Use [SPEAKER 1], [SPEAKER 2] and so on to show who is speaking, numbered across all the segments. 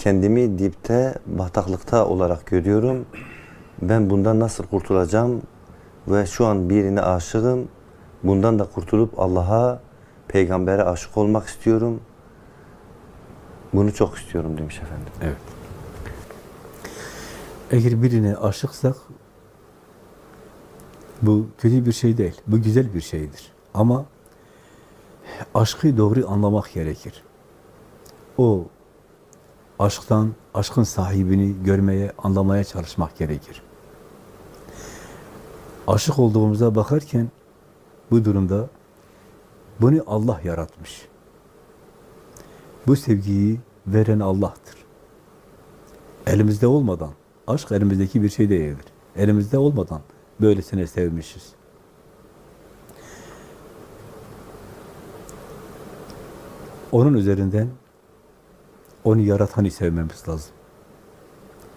[SPEAKER 1] kendimi dipte, bataklıkta olarak görüyorum. Ben bundan nasıl kurtulacağım? Ve şu an birine aşığım. Bundan da kurtulup Allah'a, peygambere aşık olmak istiyorum. Bunu çok istiyorum demiş efendim.
[SPEAKER 2] Evet. Eğer birine aşıksak bu kötü bir şey değil. Bu güzel bir şeydir. Ama aşkı doğru anlamak gerekir. O aşktan, aşkın sahibini görmeye, anlamaya çalışmak gerekir. Aşık olduğumuza bakarken bu durumda bunu Allah yaratmış. Bu sevgiyi veren Allah'tır. Elimizde olmadan, aşk elimizdeki bir şey değildir. Elimizde olmadan böylesine sevmişiz. Onun üzerinden onu yaratanı sevmemiz lazım.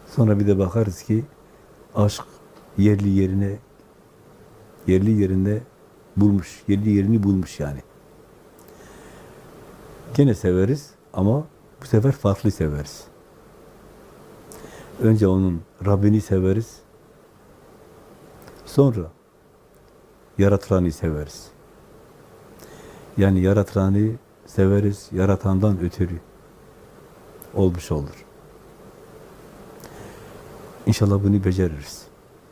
[SPEAKER 2] Sonra bir de bakarız ki aşk yerli yerine yerli yerinde bulmuş, yerli yerini bulmuş yani. Gene severiz ama bu sefer farklı severiz. Önce onun Rabbini severiz. Sonra yaratılanı severiz. Yani yaratılanı severiz, yaratandan ötürü olmuş olur. İnşallah bunu beceririz.